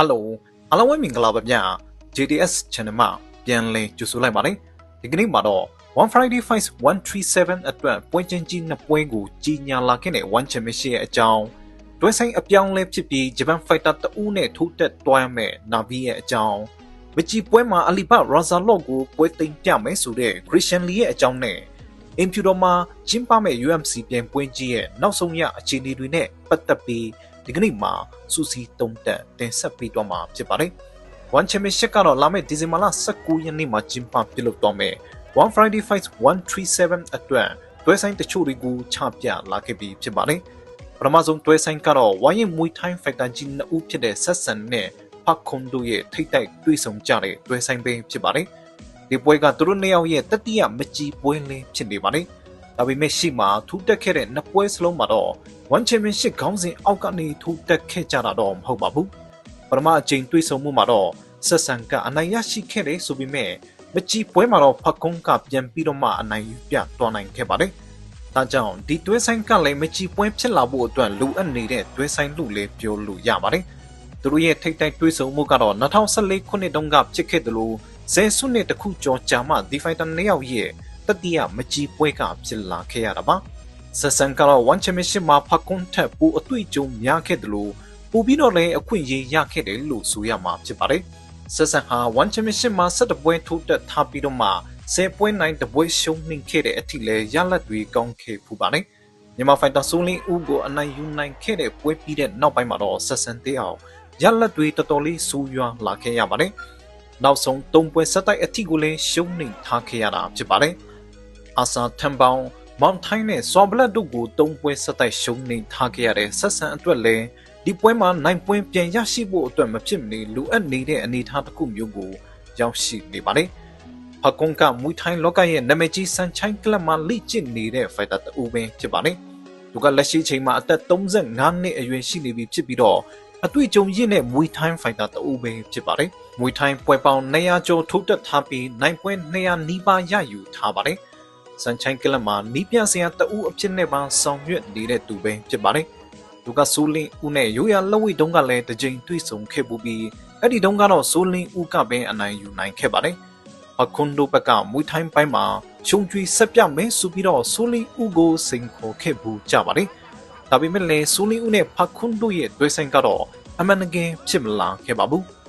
ဟယ်လိုအားလုံးပဲမင်္ဂလာပါဗျာ JDS channel မှာပြန်လည်ကြိုဆိုလိုက်ပါတယ်ဒီကနေ့မှာတော့1 Friday Fights 137အတွက်ပွဲချင်းကြီးနှစ်ပွဲကိုကြီးညာလာခဲ့တဲ့ One Championship ရဲ့အကြောင်းတွဲဆိုင်အပြောင်းလဲဖြစ်ပြီး Japan Fighter တဦးနဲ့ထိုးတက်တွားမဲ့ Navi ရဲ့အကြောင်းမကြီးပွဲမှာအလီဘရာဇာလော့ကိုပွဲသိမ်းပြမယ်ဆိုတဲ့ Christian Lee ရဲ့အကြောင်းနဲ့ Imperial မှာကျင်းပမဲ့ UMC ပြိုင်ပွဲကြီးရဲ့နောက်ဆုံးရအခြေအနေတွေနဲ့ပတ်သက်ပြီး ဒီကနေ့မှာစူစီတုံးတက်တင်ဆက်ပေးတော့မှာဖြစ်ပါတယ်။ One Championship ကတော့လာမယ့်ဒီဇင်ဘာလ19ရက်နေ့မှာကျင်းပပြုလုပ်တော့မယ်။ One Friday Fights 137အတွက်တွဲဆိုင်တချို့တွေကိုချပြလာခဲ့ပြီးဖြစ်ပါတယ်။ပထမဆုံးတွဲဆိုင်ကတော့ဝိုင်းရင်မွေထိုင်းဖိုက်တာကြီးနှစ်ဦးဖြစ်တဲ့ဆက်ဆန်နဲ့ဖတ်ခွန်တို့ရဲ့ထိတ်တိုက်တွေ့ဆုံကြတဲ့တွဲဆိုင်ပင်ဖြစ်ပါတယ်။ဒီပွဲကသူတို့နှစ်ယောက်ရဲ့တတိယမကြီးပွဲလင်းဖြစ်နေပါတယ်။ ဒါပေမဲ့ရှေ့မှာထူးတက်ခဲ့တဲ့နှစ်ပွဲစလုံးမှာတော့ One Championship ခေါင်းစဉ်အောက်ကနေထူးတက်ခဲ့ကြတာတော့မဟုတ်ပါဘူး။ပထမအကြိမ်တွေ့ဆုံမှုမှာတော့ဆက်ဆန်ကအနိုင်ရရှိခဲ့တယ်ဆိုပေမဲ့မကြီးပွဲမှာတော့ဖကွန်ကပြန်ပြီးတော့မှအနိုင်ယူပြသွားနိုင်ခဲ့ပါတယ်။ဒါကြောင့်ဒီတွဲဆိုင်ကလည်းမကြီးပွဲဖြစ်လာဖို့အတွက်လိုအပ်နေတဲ့တွဲဆိုင်လို့လည်းပြောလို့ရပါတယ်။သူတို့ရဲ့ထိတ်တိုက်တွေ့ဆုံမှုကတော့2014ခုနှစ်တုန်းကဖြစ်ခဲ့တယ်လို့ဇဲဆုနှစ်တခုကျော်ကြာမှဒီဖိုင်တာနှစ်ယောက်ရဲ့ တတိယမကြီးပွဲကဖြစ်လာခဲ့ရတာပါ။ဆက်ဆန်ကတော့ One Championship မှာဖကွန်ထက်ပိုအတွေ့အကြုံများခဲ့တယ်လို့ပိုပြီးတော့လည်းအခွင့်အရေးရခဲ့တယ်လို့ဆိုရမှာဖြစ်ပါတယ်။ဆက်ဆန်ဟာ One Championship မှာ17ပွဲထိုးတက်ထားပြီးတော့မှ10ပွဲနိုင်တပွဲရှုံးနှင်ခဲ့တဲ့အထိလည်းရလဒ်တွေကောင်းခဲ့ဖူးပါတယ်။မြန်မာဖိုင်တာဆိုလင်းဦးကိုအနိုင်ယူနိုင်ခဲ့တဲ့ပွဲပြီးတဲ့နောက်ပိုင်းမှာတော့ဆက်ဆန်တေးအောင်ရလဒ်တွေတော်တော်လေးဆူရွာလာခဲ့ရပါတယ်။နောက်ဆုံး၃ပွဲဆက်တိုက်အထိကိုလည်းရှုံးနှင်ထားခဲ့ရတာဖြစ်ပါတယ်။ အာဆာတမ်ဘောင်မောင်ထိုင်းနဲ့စော်ဘလက်တို့ကို၃ပွဲဆက်တိုက်ရှုံးနှင်ထားခဲ့ရတဲ့ဆက်ဆန်အတွက်လည်းဒီပွဲမှာနိုင်ပွဲပြန်ရရှိဖို့အတွက်မဖြစ်မနေလိုအပ်နေတဲ့အနေအထားတစ်ခုမျိုးကိုရောက်ရှိနေပါတယ်။ဖကွန်ကမွီထိုင်းလောကရဲ့နာမည်ကြီးစန်ချိုင်းကလပ်မှာလိကျင့်နေတဲ့ဖိုက်တာတူပင်ဖြစ်ပါတယ်။သူကလက်ရှိချိန်မှာအသက်35နှစ်အရွယ်ရှိနေပြီဖြစ်ပြီးတော့အတွေ့အကြုံရင့်တဲ့မွီထိုင်းဖိုက်တာတူပင်ဖြစ်ပါတယ်။မွီထိုင်းပွဲပေါင်း200ကျော်ထိုးတက်ထားပြီးနိုင်ပွဲ200နီးပါးရယူထားပါတယ်။ စန်ချိုင်းကလပ်မှာနီးပြဆရာတအူးအဖြစ်နဲ့ပါဆောင်ရွက်နေတဲ့သူပင်ဖြစ်ပါတယ်။သူကဆိုးလင်းဦးနဲ့ရိုးရလက်ဝိတုံးကလည်းတစ်ကြိမ်တွေ့ဆုံခဲ့ပူပြီးအဲ့ဒီတုန်းကတော့ဆိုးလင်းဦးကပင်အနိုင်ယူနိုင်ခဲ့ပါတယ်။အခုန်ဒိုဘက်ကမွေထိုင်းပိုင်းမှာရှုံကျွေးဆက်ပြမယ်ဆိုပြီးတော့ဆိုးလင်းဦးကိုစိန်ခေါ်ခဲ့ပူကြပါတယ်။ဒါပေမဲ့လည်းဆိုးလင်းဦးနဲ့ဖခွန်ဒိုရဲ့တွဲဆိုင်ကတော့အမှန်တကယ်ဖြစ်မလာခဲ့ပါဘူး။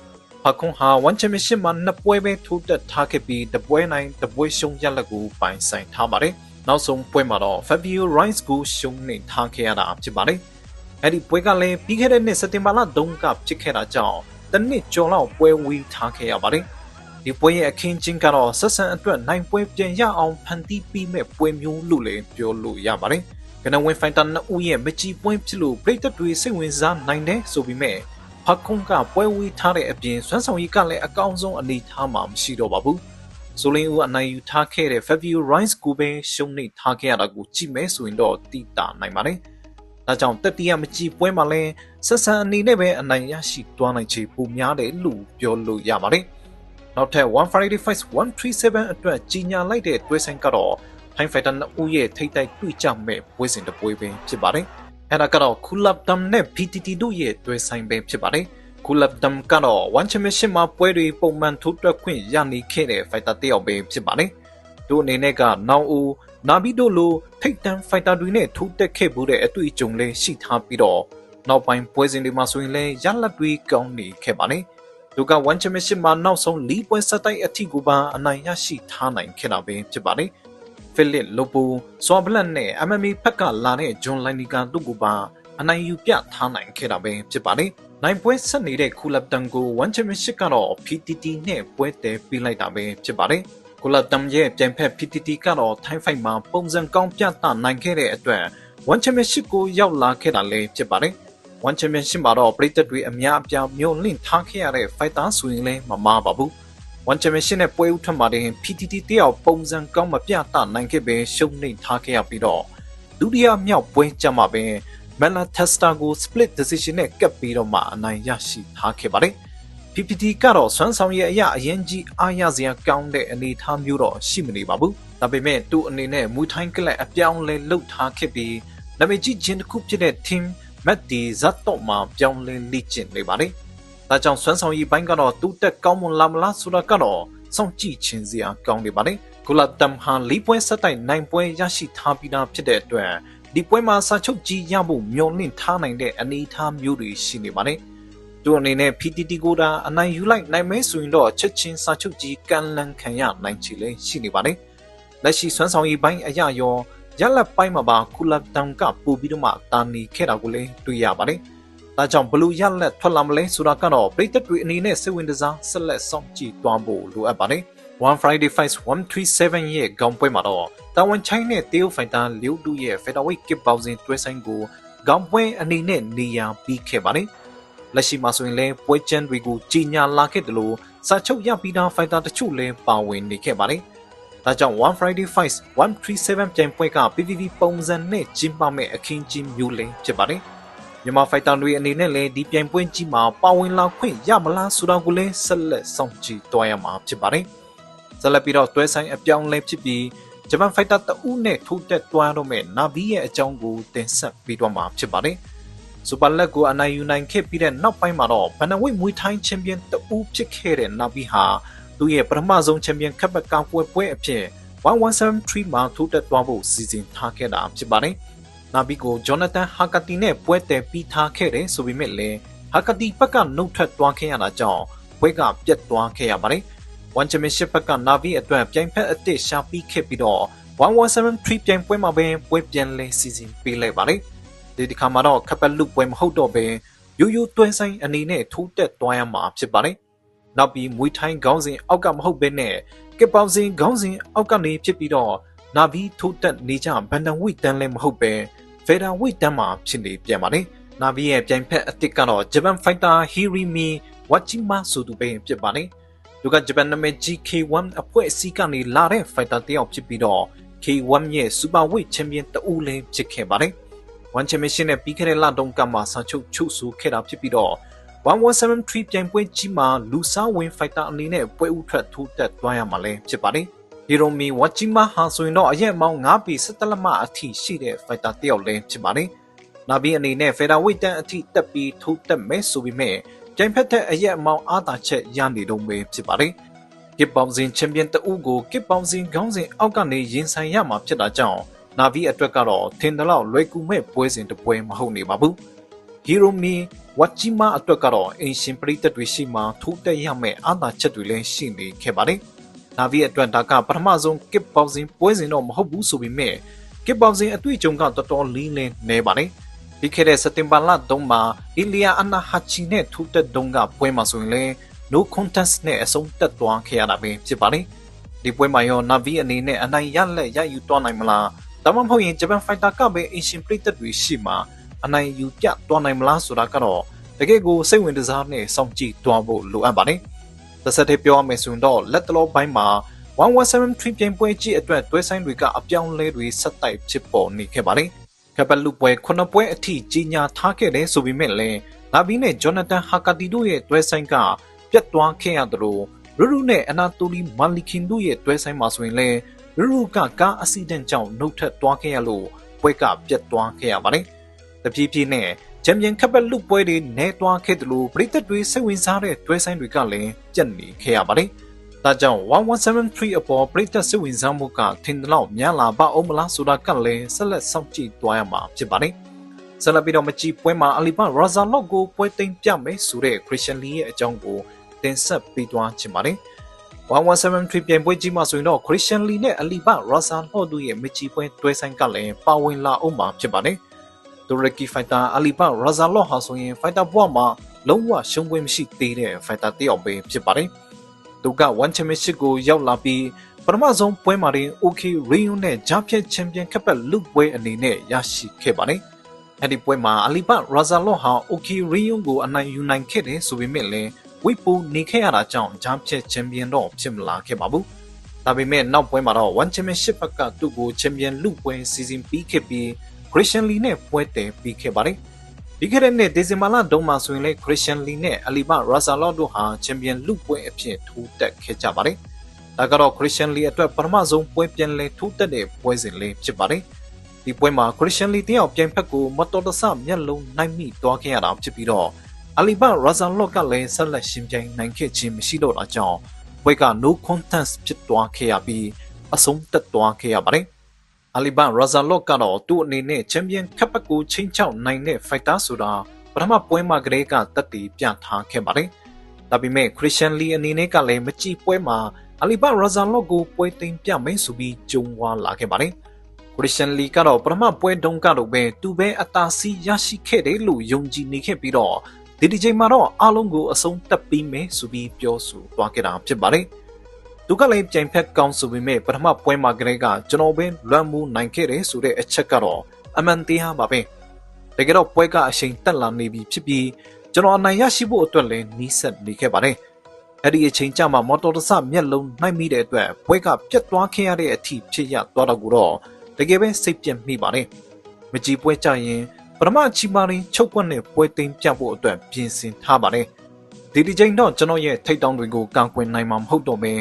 ဖခွန်ဟာ1 championship မှာနှစ်ပွဲပဲထိုးတက်ထားခဲ့ပြီးတပွဲနိုင်တပွဲရှုံးရလက်ကိုပိုင်ဆိုင်ထားပါတယ်။နောက်ဆုံးပွဲမှာတော့ Fabio Rice ကိုရှုံးနေထားခဲ့ရတာဖြစ်ပါတယ်။အဲ့ဒီပွဲကလည်းပြီးခဲ့တဲ့နှစ်စက်တင်ဘာလ3ကဖြစ်ခဲ့တာကြောင့်တနစ်ကျော်လောက်ပွဲဝေးထားခဲ့ရပါတယ်။ဒီပွဲရဲ့အခင်းချင်းကတော့ဆက်ဆန်အတွက်နိုင်ပွဲပြန်ရအောင်ဖန်တီးပြီးမဲ့ပွဲမျိုးလို့လည်းပြောလို့ရပါတယ်။ကနဝင်ဖိုင်တန်နှစ်ဦးရဲ့မကြီးပွဲဖြစ်လို့ပရိသတ်တွေစိတ်ဝင်စားနိုင်တယ်ဆိုပြီးမဲ့ ဖခုံးကပွဲဝေးထားတဲ့အပြင်စွမ်းဆောင်ရည်ကလည်းအကောင်းဆုံးအနေထားမှာမရှိတော့ပါဘူး။ဆိုလင်းဦးအနိုင်ယူထားခဲ့တဲ့ Fabio Rice ကိုပဲရှုံးနေထားခဲ့ရတာကိုကြည့်မဲဆိုရင်တော့တိတာနိုင်ပါတယ်။ဒါကြောင့်တတိယမကြည်ပွဲမှာလဲဆက်ဆံအနေနဲ့ပဲအနိုင်ရရှိသွားနိုင်ချေပိုများတယ်လို့ပြောလို့ရပါတယ်။နောက်ထပ်1 Friday Fight 137အတွက်ကြီးညာလိုက်တဲ့တွဲဆိုင်ကတော့ Time Fighter နှစ်ဦးရဲ့ထိတ်တိုက်တွေ့ကြမဲ့ပွဲစဉ်တစ်ပွဲပဲဖြစ်ပါတယ်။ အဲဒါကတော့ Kulab Dam နဲ့ PTT တို့ရဲ့တွဲဆိုင်ပဲဖြစ်ပါတယ်။ Kulab Dam ကတော့ One Championship မှာပွဲတွေပုံမှန်ထိုးထွက်ခွင့်ရနေခဲ့တဲ့ fighter တစ်ယောက်ပဲဖြစ်ပါတယ်။တို့အနေနဲ့ကနောင်ဦးနာဘီတို့လိုထိတ်တန်းဖိုက်တာတွေနဲ့ထိုးတက်ခဲ့မှုတဲ့အတွေ့အကြုံလေးရှိထားပြီးတော့နောက်ပိုင်းပွဲစဉ်တွေမှာဆိုရင်လည်းရလဒ်တွေကောင်းနေခဲ့ပါလေ။သူက1 championship မှာနောက်ဆုံး၄ပွဲဆက်တိုက်အထိကိုပါအနိုင်ရရှိထားနိုင်ခဲ့တာပဲဖြစ်ပါလေ။ ဖိလစ်လိုပူဆွာဘလတ်နဲ့ MMA ဖက်ကလာတဲ့ဂျွန်လိုင်းနီကာတို့ကိုပါအနိုင်ယူပြထားနိုင်ခဲ့တာပဲဖြစ်ပါလေ။နိုင်ပွဲဆက်နေတဲ့ကူလပ်တန်ကို1 championship ကတော့ PTT နဲ့ပွဲတည်ပေးလိုက်တာပဲဖြစ်ပါလေ။ကိုလာတမ်ရဲ့ပြန်ဖက် PTT ကတော့ထိုင်းဖိုက်မှာပုံစံကောင်းပြသနိုင်ခဲ့တဲ့အတွက် One Championship ကိုရောက်လာခဲ့တာလည်းဖြစ်ပါတယ်။ One Championship မှာတော့ပြည်သက်တွေအများအပြားမျိုးလင့်ထားခဲ့ရတဲ့ fighter ဆိုရင်လည်းမမားပါဘူး။ One Championship နဲ့ပွဲဥထွက်မှာတင် PTT တယောက်ပုံစံကောင်းမပြသနိုင်ခဲ့ပဲရှုံးနိမ့်ထားခဲ့ရပြီးတော့ဒုတိယမြောက်ပွဲကြမှာပင် Mela Tester ကို split decision နဲ့ကပ်ပြီးတော့မှအနိုင်ရရှိထားခဲ့ပါတယ်။ PPT ကတော့စွမ်းဆောင်ရည်အရာအရင်ကြီးအားရစရာကောင်းတဲ့အနေအထားမျိုးတော့ရှိမနေပါဘူး။ဒါပေမဲ့သူ့အနေနဲ့မူထိုင်းကလပ်အပြောင်းလဲလှုပ်ထားခဲ့ပြီးနာမည်ကြီးချင်းတစ်ခုဖြစ်တဲ့ team Matt Di Zatto မှာပြောင်းလဲလေ့ကျင့်နေပါလေ။ ဒါကြောင့်ဆွမ်းဆောင်ရည်ပိုင်းကတော့တူတက်ကောင်းမွန်လာမလားဆိုတာကတော့စောင့်ကြည့်ခြင်းစရာကောင်းနေပါတယ်။ကုလတမ်ဟာလီပွဲဆက်တိုက်နိုင်ပွဲရရှိထားပြီးသားဖြစ်တဲ့အတွက်ဒီပွဲမှာစာချုပ်ကြီးရဖို့မျှော်လင့်ထားနိုင်တဲ့အနေအထားမျိုးတွေရှိနေပါတယ်။သူအနေနဲ့ PTT ကိုဒါအနိုင်ယူလိုက်နိုင်မဲဆိုရင်တော့ချက်ချင်းစာချုပ်ကြီးကန်လန်ခံရနိုင်ချေလဲရှိနေပါတယ်။လက်ရှိဆွမ်းဆောင်ရည်ပိုင်းအရာရောရလက်ပိုင်းမှာပါကုလတမ်ကပို့ပြီးတော့မှတာနီခဲ့တာကိုလည်းတွေ့ရပါတယ်။ ဒါကြောင့်ဘလူရလက်ထွက်လာမလဲဆိုတာကတော့ပြည်သက်တွေအနေနဲ့စိတ်ဝင်စားဆက်လက်စောင့်ကြည့်သွားဖို့လိုအပ်ပါတယ်။ One Friday Fights 137ရဲ့ဂောင်ပွဲမှာတော့တာဝန်ချိုင်းနဲ့တေးယိုဖိုင်တာလျူတူရဲ့ Featherweight Kickboxing တွဲဆိုင်ကိုဂောင်ပွဲအနေနဲ့နေရာပြီးခဲ့ပါတယ်။လက်ရှိမှာဆိုရင်လည်းပွဲချမ်းတွေကိုကြီးညာလာခဲ့တယ်လို့စာချုပ်ရပြီးသားဖိုင်တာတချို့လည်းပါဝင်နေခဲ့ပါတယ်။ဒါကြောင့် One Friday Fights 137ပြိုင်ပွဲက PVV ပုံစံနဲ့ကျင်းပမဲ့အခင်းကြီးမျိုးလည်းဖြစ်ပါတယ်။ မြန်မာဖိုက်တာတွေအနေနဲ့လည်းဒီပြိုင်ပွဲကြီးမှာပါဝင်လာခွင့်ရမလားဆိုတာကိုလည်းဆက်လက်စောင့်ကြည့်တွားရမှာဖြစ်ပါတယ်။ဆက်လက်ပြီးတော့တွဲဆိုင်အပြောင်းလဲဖြစ်ပြီးဂျပန်ဖိုက်တာတအုပ်နဲ့ထိုးတက်တွားတော့မဲ့နာဗီရဲ့အကြောင်းကိုတင်ဆက်ပြီးတော့မှာဖြစ်ပါတယ်။စူပါလက်ကိုအနိုင်ယူနိုင်ခဲ့ပြီးတဲ့နောက်ပိုင်းမှာတော့ဘန်နဝိတ်မွေးထိုင်းချန်ပီယံတအုပ်ဖြစ်ခဲ့တဲ့နာဗီဟာသူ့ရဲ့ပထမဆုံးချန်ပီယံခပ်ပတ်ကောင်ပွဲပွဲအဖြစ်1173မှာထိုးတက်သွားဖို့စီစဉ်ထားခဲ့တာဖြစ်ပါတယ်။ နာဗီကိုဂျောနသန်ဟာကတီနဲ့ပွဲတယ်ပြီးထားခဲ့တယ်ဆိုပေမဲ့လည်းဟာကတီဘက်ကနှုတ်ထွက်သွားခဲ့ရတာကြောင့်ပွဲကပြတ်သွားခဲ့ရပါတယ်။ One Championship ဘက်ကနာဗီအတွက်ပြိုင်ဖက်အသစ်ရှာပြီးခဲ့ပြီးတော့1173ပြိုင်ပွဲမှာပဲပွဲပြန်လဲစီစဉ်ပေးလိုက်ပါတယ်။ဒီဒီခါမှာတော့ခပ်ပတ်လူပွဲမဟုတ်တော့ဘဲရိုးရိုးတွဲဆိုင်အနေနဲ့ထိုးတက်သွားရမှာဖြစ်ပါတယ်။နောက်ပြီးမွေထိုင်းခေါင်းစဉ်အောက်ကမဟုတ်ဘဲနဲ့ကက်ပေါင်စဉ်ခေါင်းစဉ်အောက်ကနေဖြစ်ပြီးတော့ နာဗီထိုးတက်နေကြဘန်ဒန်ဝိတန်လည်းမဟုတ်ပဲဖေဒါဝိတန်မှာဖြစ်နေပြန်ပါတယ်။နာဗီရဲ့ပြိုင်ဖက်အစ်စ်ကတော့ဂျပန်ဖိုက်တာဟီရီမီဝါချီမာဆိုသူပဲဖြစ်ပါတယ်။သူကဂျပန်နာမည် GK1 အဖွဲ့အစည်းကနေလာတဲ့ဖိုက်တာတယောက်ဖြစ်ပြီးတော့ K1 ရဲ့ Super Weight Champion တဦးလည်းဖြစ်ခဲ့ပါတယ်။ One Championship နဲ့ပြီးခဲ့တဲ့လတုန်းကမှဆန်ချုပ်ချုပ်ဆိုခဲ့တာဖြစ်ပြီးတော့1173ပြိုင်ပွဲကြီးမှာလူစားဝင်ဖိုက်တာအနေနဲ့ပွဲဥထွက်ထိုးတက်သွားရမှာလည်းဖြစ်ပါတယ်။ ဟီရိုမီဝါချီမာဟာဆိုရင်တော့အရက်မောင်း9ပေ17လက်မအထိရှိတဲ့ဖိုက်တာတယောက်လည်းဖြစ်ပါတယ်။နာဘီအနေနဲ့ဖက်ဒါဝိတ်တန်အထိတက်ပြီးထိုးတက်မယ်ဆိုပေမဲ့ပြိုင်ဖက်တဲ့အရက်မောင်းအားသာချက်ရနေတော့ပဲဖြစ်ပါတယ်။ကစ်ပေါင်စင်ချန်ပီယံတဦးကိုကစ်ပေါင်စင်ခေါင်းစဉ်အောက်ကနေရင်ဆိုင်ရမှာဖြစ်တာကြောင့်နာဗီအတွက်ကတော့ထင်တယ်လို့လွယ်ကူမဲ့ပွဲစဉ်တစ်ပွဲမဟုတ်နေပါဘူး။ဟီရိုမီဝတ်ချီမာအတွက်ကတော့အင်ရှင်ပရိသတ်တွေရှိမှထိုးတက်ရမယ့်အာသာချက်တွေလည်းရှိနေခဲ့ပါတယ်။ နာဗီအတွက်ဒါကပထမဆုံးကစ်ပေါင်စင်ပွဲစဉ်တော့မဟုတ်ဘူးဆိုပေမဲ့ကစ်ပေါင်စင်အတွေ့အကြုံကတော်တော်လင်းလင်းနေပါတယ်။ပြီးခဲ့တဲ့စက်တင်ဘာလတုန်းမှာအီလီယာအနာဟာချီနဲ့ထိုးတက်တုန်းကပွဲမှာဆိုရင်လည်း no contest နဲ့အဆုံးတက်သွားခဲ့ရတာပဲဖြစ်ပါတယ်။ဒီပွဲမှာရော Navi အနေနဲ့အနိုင်ရလက်ရယူသွားနိုင်မလား။ဒါမှမဟုတ်ရင် Japan Fighter ကပဲ Asian ပြည်သက်တွေရှိမှာအနိုင်ယူပြသွားနိုင်မလားဆိုတာကတော့တကယ်ကိုစိတ်ဝင်စားနဲ့စောင့်ကြည့်သွားဖို့လိုအပ်ပါတယ်။ သက်သက်သေးပြောရမယ်ဆိုရင်တော့လက်တလောပိုင်းမှာ1173ပြိုင်ပွဲကြီးအတွက်တွဲဆိုင်တွေကအပြောင်းလဲတွေဆက်တိုက်ဖြစ်ပေါ်နေခဲ့ပါတယ်။ကပလူပွဲခုနှစ်ပွဲအထိကြီးညာထားခဲ့တယ်ဆိုပေမဲ့လည်းနာဗီနဲ့ဂျော်နသန်ဟာကာတီတို့ရဲ့တွဲဆိုင်ကပြတ်သွားခဲ့ရသလိုရူရူနဲ့အနာတိုလီမာလီခင်တို့ရဲ့တွဲဆိုင်မှာဆိုရင်လည်းရူရူကကားအက်ဆီဒန့်ကြောင့်နှုတ်ထက်သွားခဲ့ရလို့ပွဲကပြတ်သွားခဲ့ရပါတယ်။တပြေးပြေးနဲ့ ချန်ပီယံကပ်လူပွဲတွေနဲသွားခဲ့တယ်လို့ပြည်သက်တွေစိတ်ဝင်စားတဲ့တွဲဆိုင်တွေကလည်းပြတ်နေခဲ့ရပါတယ်။ဒါကြောင့်1173အပေါ်ပြည်သက်စိတ်ဝင်စားမှုကထင်တယ်လို့များလာပါအောင်မလားဆိုတာကလည်းဆက်လက်စောင့်ကြည့်သွားရမှာဖြစ်ပါတယ်။ဆက်လက်ပြီးတော့မကြည့်ပွဲမှာအလီဘရာဇာလော့ကိုပွဲသိမ်းပြမယ်ဆိုတဲ့ခရစ်စတန်လီရဲ့အကြောင်းကိုတင်ဆက်ပေးသွားချင်ပါတယ်။1173ပြိုင်ပွဲကြီးမှာဆိုရင်တော့ခရစ်စတန်လီနဲ့အလီဘရာဇာလော့တို့ရဲ့မကြည့်ပွဲတွဲဆိုင်ကလည်းပါဝင်လာအောင်မှာဖြစ်ပါတယ်။ တူရကီဖိုက်တာအလီဘရာဇာလော့ဟာဆိုရင်ဖိုက်တာဘွားမှာလုံးဝရှုံးပွဲမရှိသေးတဲ့ဖိုက်တာတယောက်ပဲဖြစ်ပါတယ်။သူက1 championship ကိုရောက်လာပြီးပထမဆုံးပွဲမှာတင် OK Rio နဲ့ဂျာဖြတ်ချန်ပီယံကပ်လူပွဲအနေနဲ့ရရှိခဲ့ပါတယ်။အဲဒီပွဲမှာအလီဘရာဇာလော့ဟာ OK Rio ကိုအနိုင်ယူနိုင်ခဲ့တယ်ဆိုပေမဲ့လည်းဝိပူနေခဲ့ရတာကြောင့်ဂျာဖြတ်ချန်ပီယံတော့ဖြစ်မလာခဲ့ပါဘူး။ဒါပေမဲ့နောက်ပွဲမှာတော့1 championship ဘက်ကသူ့ကိုချန်ပီယံလူပွဲစီစဉ်ပြီးခဲ့ပြီး ခရစ်စတန်လီနဲ့ပွဲတယ်ပြီးခဲ့ပါတယ်။ပြီးခဲ့တဲ့နှစ်ဒီဇင်ဘာလတုန်းမှာဆိုရင်လည်းခရစ်စတန်လီနဲ့အလီဘရာဇာလော့တို့ဟာချန်ပီယံလုပွဲအဖြစ်ထိုးတက်ခဲ့ကြပါတယ်။ဒါကတော့ခရစ်စတန်လီအတွက်ပထမဆုံးပွဲပြန်လဲထိုးတက်တဲ့ပွဲစဉ်လေးဖြစ်ပါတယ်။ဒီပွဲမှာခရစ်စတန်လီတယောက်ပြိုင်ဖက်ကိုမတော်တဆမျက်လုံးနိုင်မိသွားခဲ့ရတာဖြစ်ပြီးတော့အလီဘရာဇာလော့ကလည်းဆက်လက်ရှင်ပြိုင်နိုင်ခဲ့ခြင်းမရှိတော့တာကြောင့်ပွဲက no contest ဖြစ်သွားခဲ့ရပြီးအဆုံးသက်သွားခဲ့ရပါတယ်။ အလီဘရာဇာလော့ကတော့သူ့အနေနဲ့ချန်ပီယံကပ်ကိုချင်းချောက်နိုင်တဲ့ fighter ဆိုတာပထမပွဲမှာကလေးကတက်တည်ပြထားခဲ့ပါတယ်။ဒါပေမဲ့ခရစ်ယာန်လီအနေနဲ့ကလည်းမကြည့်ပွဲမှာအလီဘရာဇာလော့ကိုပွဲသိမ်းပြမယ်ဆိုပြီးကြုံဝါလာခဲ့ပါတယ်။ခရစ်ယာန်လီကတော့ပထမပွဲတုန်းကတော့ပဲသူပဲအသာစီးရရှိခဲ့တယ်လို့ယုံကြည်နေခဲ့ပြီးတော့ဒီဒီချိန်မှာတော့အားလုံးကိုအဆုံးသတ်ပြီးမယ်ဆိုပြီးပြောဆိုသွားခဲ့တာဖြစ်ပါတယ်။ သူကလည်းပြိုင်ဖက်ကောင်းဆိုပေမဲ့ပထမပွဲမှာကလေးကကျွန်တော်ပဲလွမ်းမှုနိုင်ခဲ့တယ်ဆိုတဲ့အချက်ကတော့အမှန်တရားပါပဲ။တကယ်တော့ပွဲကအချိန်တက်လာနေပြီဖြစ်ပြီးကျွန်တော်အနိုင်ရရှိဖို့အတွက်လည်းနီးစပ်နေခဲ့ပါတယ်။အဲ့ဒီအချိန်ကျမှမော်တော်တဆမျက်လုံးနှိုက်မိတဲ့အတွက်ပွဲကပြတ်သွားခဲ့ရတဲ့အထိဖြစ်ရသွားတော့ကိုတော့တကယ်ပဲစိတ်ပြက်မိပါတယ်။မကြည်ပွဲကြရင်ပထမချီမာရင်ချုပ်ကွက်နဲ့ပွဲသိမ်းပြဖို့အတွက်ပြင်ဆင်ထားပါတယ်။ဒီဒီချိန်တော့ကျွန်တော်ရဲ့ထိတ်တောင်းတွေကိုကန်ကွင်နိုင်မှာမဟုတ်တော့ဘဲ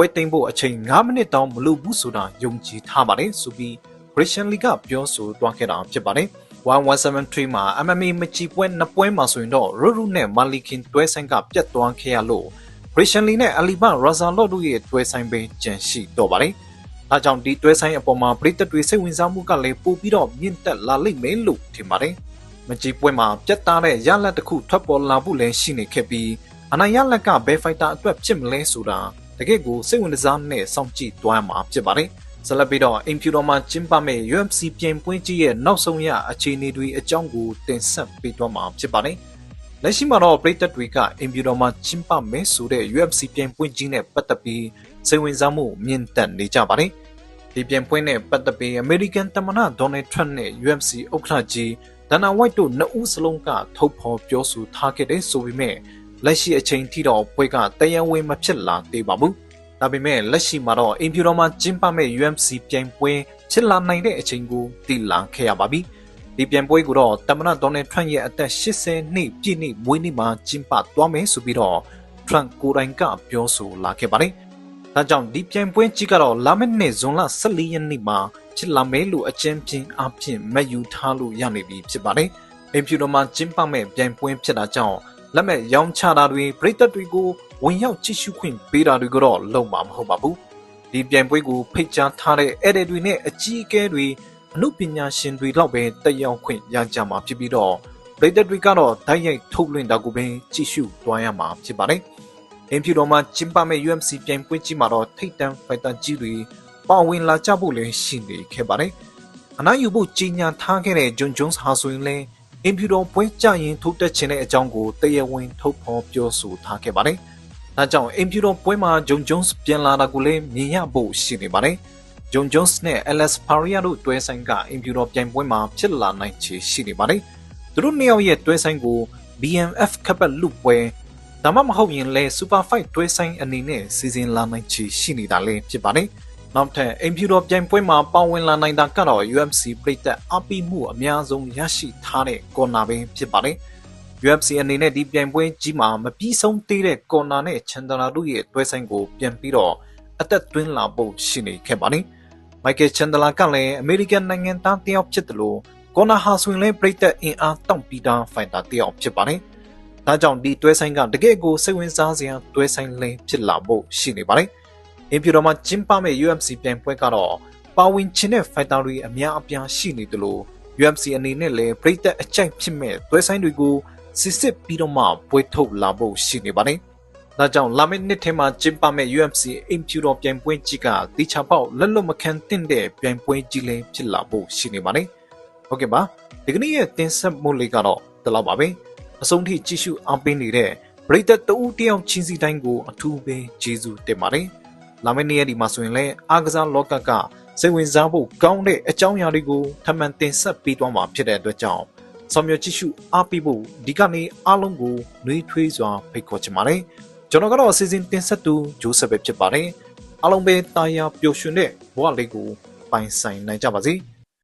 ပွဲသိမ်းဖို့အချိန်9မိနစ်တောင်မလိုဘူးဆိုတာယုံကြည်ထားပါတယ်ဆိုပြီး Christian League ကပြောဆိုသွားခဲ့တာဖြစ်ပါတယ်။1173မှာ MMA မချီပွဲနှစ်ပွဲမှာဆိုရင်တော့ Ruru နဲ့ Malikin တွဲဆိုင်ကပြတ်သွားခဲ့ရလို့ Christian League နဲ့ Aliba Razalot တို့ရဲ့တွဲဆိုင်ပဲကြန့်ရှိတော့ပါတယ်။ဒါကြောင့်ဒီတွဲဆိုင်အပေါ်မှာပြည်သက်တွေစိတ်ဝင်စားမှုကလည်းပိုပြီးတော့မြင့်တက်လာလိမ့်မယ်လို့ထင်ပါတယ်။မကြီးပွဲမှာပြတ်သားတဲ့ရလဒ်တစ်ခုထွက်ပေါ်လာဖို့လည်းရှိနေခဲ့ပြီးအနိုင်ရလဒ်ကဘယ်ဖိုက်တာအတွက်ဖြစ်မလဲဆိုတာ တကယ့်ကိုစိတ်ဝင်စားနဲ့စောင့်ကြည့်သွားရမှာဖြစ်ပါတယ်။ဆက်လက်ပြီးတော့ Imperial မှာကျင်းပမယ့် UFC ပြိုင်ပွဲကြီးရဲ့နောက်ဆုံးရအခြေအနေတွေအကြောင်းကိုတင်ဆက်ပေးသွားမှာဖြစ်ပါတယ်။လက်ရှိမှာတော့ပြည်သက်တွေက Imperial မှာကျင်းပမယ်ဆိုတဲ့ UFC ပြိုင်ပွဲကြီးနဲ့ပတ်သက်ပြီးစိတ်ဝင်စားမှုမြင့်တက်နေကြပါတယ်။ဒီပြန်ပွဲနဲ့ပတ်သက်ပြီး American သမ္မတ Donald Trump နဲ့ UFC ဥက္ကဋ္ဌကြီး Dana White တို့နှစ်ဦးစလုံးကထုတ်ဖော်ပြောဆိုထားခဲ့တဲ့ဆိုပေမဲ့ လက်ရှိအချိန်ထိတော့ပွဲကတရားဝင်မဖြစ်လာသေးပါဘူး။ဒါပေမဲ့လက်ရှိမှာတော့အင်ဖြူတော်မှာကျင်းပမဲ့ UFC ပြိုင်ပွဲဖြစ်လာနိုင်တဲ့အချိန်ကိုသိလာခဲ့ရပါပြီ။ဒီပြိုင်ပွဲကိုတော့သမ္မတ Donald Trump ရဲ့အသက်80နှစ်ပြည့်နှစ်မွေးနေ့မှာကျင်းပသွားမယ်ဆိုပြီးတော့ Trump ကိုယ်တိုင်ကပြောဆိုလာခဲ့ပါတယ်။ဒါကြောင့်ဒီပြိုင်ပွဲကြီးကတော့လာမယ့်နှစ်ဇွန်လ14ရက်နေ့မှာဖြစ်လာမယ်လို့အကြံပြင်းအဖြစ်မှတ်ယူထားလို့ရနေပြီဖြစ်ပါတယ်။အင်ဖြူတော်မှာကျင်းပမဲ့ပြိုင်ပွဲဖြစ်တာကြောင့် လက်မဲ့ရောင်းချတာတွေပြည်သက်တွေကိုဝင်ရောက်ကြည့်ရှုခွင့်ပေးတာတွေကတော့လုံးမှာမဟုတ်ပါဘူး။ဒီပြိုင်ပွဲကိုဖိတ်ကြားထားတဲ့ဧည့်သည်တွေနဲ့အကြီးအကဲတွေအမှုပညာရှင်တွေတော့ပဲတက်ရောက်ခွင့်ရကြမှာဖြစ်ပြီးတော့ပြည်သက်တွေကတော့ဓာတ်ရိုက်ထုတ်လွှင့်တာကိုပဲကြည့်ရှုသွားရမှာဖြစ်ပါတယ်။အင်ဖြူတော်မှာကျင်းပမဲ့ UFC ပြိုင်ပွဲကြီးမှာတော့ထိတ်တန့်ဖိုက်တာကြီးတွေပါဝင်လာကြဖို့လည်းရှိနေခဲ့ပါတယ်။အနားယူဖို့ကြီးညာထားခဲ့တဲ့ဂျွန်ဂျွန်းစ်ဟာဆိုရင်လည်း အင်ဖြူတော်ပွဲကြရင်ထုတ်တက်ခြင်းတဲ့အကြောင်းကိုတရားဝင်ထုတ်ဖော်ပြောဆိုထားခဲ့ပါတယ်။ဒါကြောင့်အင်ဖြူတော်ပွဲမှာဂျွန်ဂျွန်းစ်ပြန်လာတာကိုလည်းမြင်ရဖို့ရှိနေပါတယ်။ဂျွန်ဂျွန်းစ်နဲ့ LS Paria တို့တွဲဆိုင်ကအင်ဖြူတော်ပြိုင်ပွဲမှာဖြစ်လာနိုင်ခြေရှိနေပါတယ်။သူတို့နှစ်ယောက်ရဲ့တွဲဆိုင်ကို BMF ကပတ်လူပွဲဒါမှမဟုတ်ရင်လည်း Super Fight တွဲဆိုင်အနေနဲ့စီစဉ်လာနိုင်ခြေရှိနေတာလည်းဖြစ်ပါတယ်။ နောက်ထပ်အင်ဖြူတော်ပြိုင်ပွဲမှာပါဝင်လာနိုင်တာကတော့ UFC ပြည်သက်အပိမှုအများဆုံးရရှိထားတဲ့ကော်နာပဲဖြစ်ပါတယ်။ UFC အနေနဲ့ဒီပြိုင်ပွဲကြီးမှာမပြီးဆုံးသေးတဲ့ကော်နာနဲ့ချန်ဒလာတို့ရဲ့တွဲဆိုင်ကိုပြန်ပြီးတော့အသက်သွင်းလာဖို့ရှိနေခဲ့ပါတယ်။မိုက်ကယ်ချန်ဒလာကလည်းအမေရိကန်နိုင်ငံသားတယောက်ဖြစ်တယ်လို့ကော်နာဟာဆိုရင်လည်းပြည်သက်အင်အားတောင့်ပီတာဖိုင်တာတယောက်ဖြစ်ပါတယ်။ဒါကြောင့်ဒီတွဲဆိုင်ကတကယ့်ကိုစိတ်ဝင်စားစရာတွဲဆိုင်လင်းဖြစ်လာဖို့ရှိနေပါတယ်။ အင်ဖြူတော်မှာကျင်းပမဲ့ UFC ပြိုင်ပွဲကတော့ပါဝင်ချင်တဲ့ fighter တွေအများအပြားရှိနေတယ်လို့ UFC အနေနဲ့လည်းပြည်သက်အကြိုက်ဖြစ်မဲ့သွဲဆိုင်တွေကိုစစ်စစ်ပြီးတော့မှပွဲထုတ်လာဖို့ရှိနေပါတယ်။ဒါကြောင့်လာမယ့်နှစ်ထဲမှာကျင်းပမဲ့ UFC အင်ဖြူတော်ပြိုင်ပွဲကြီးကတိချပေါက်လက်လွတ်မခံတင်တဲ့ပြိုင်ပွဲကြီးလည်းဖြစ်လာဖို့ရှိနေပါတယ်။ဟုတ်ကဲ့ပါဒီကနေ့ရဲ့တင်ဆက်မှုလေးကတော့ဒီလောက်ပါပဲ။အဆုံးထိကြည့်ရှုအားပေးနေတဲ့ပရိသတ်တဦးတယောက်ချင်းစီတိုင်းကိုအထူးပဲကျေးဇူးတင်ပါတယ်။ လာမယ့်နေ့ရက်ဒီမှာဆိုရင်လည်းအားကစားလောကကစိတ်ဝင်စားဖို့ကောင်းတဲ့အကြောင်းအရာတွေကိုထပ်မံတင်ဆက်ပေးသွားမှာဖြစ်တဲ့အတွက်ကြောင့်ဆောင်ရွက်ကြည့်ရှုအားပေးဖို့ဒီကနေ့အားလုံးကိုနှွေးထွေးစွာဖိတ်ခေါ်ချင်ပါတယ်ကျွန်တော်ကတော့အစီအစဉ်တင်ဆက်သူဂျိုးဆက်ပဲဖြစ်ပါတယ်အားလုံးပဲတာယာပျော်ရွှင်တဲ့ဘဝလေးကိုပိုင်ဆိုင်နိုင်ကြပါစေ။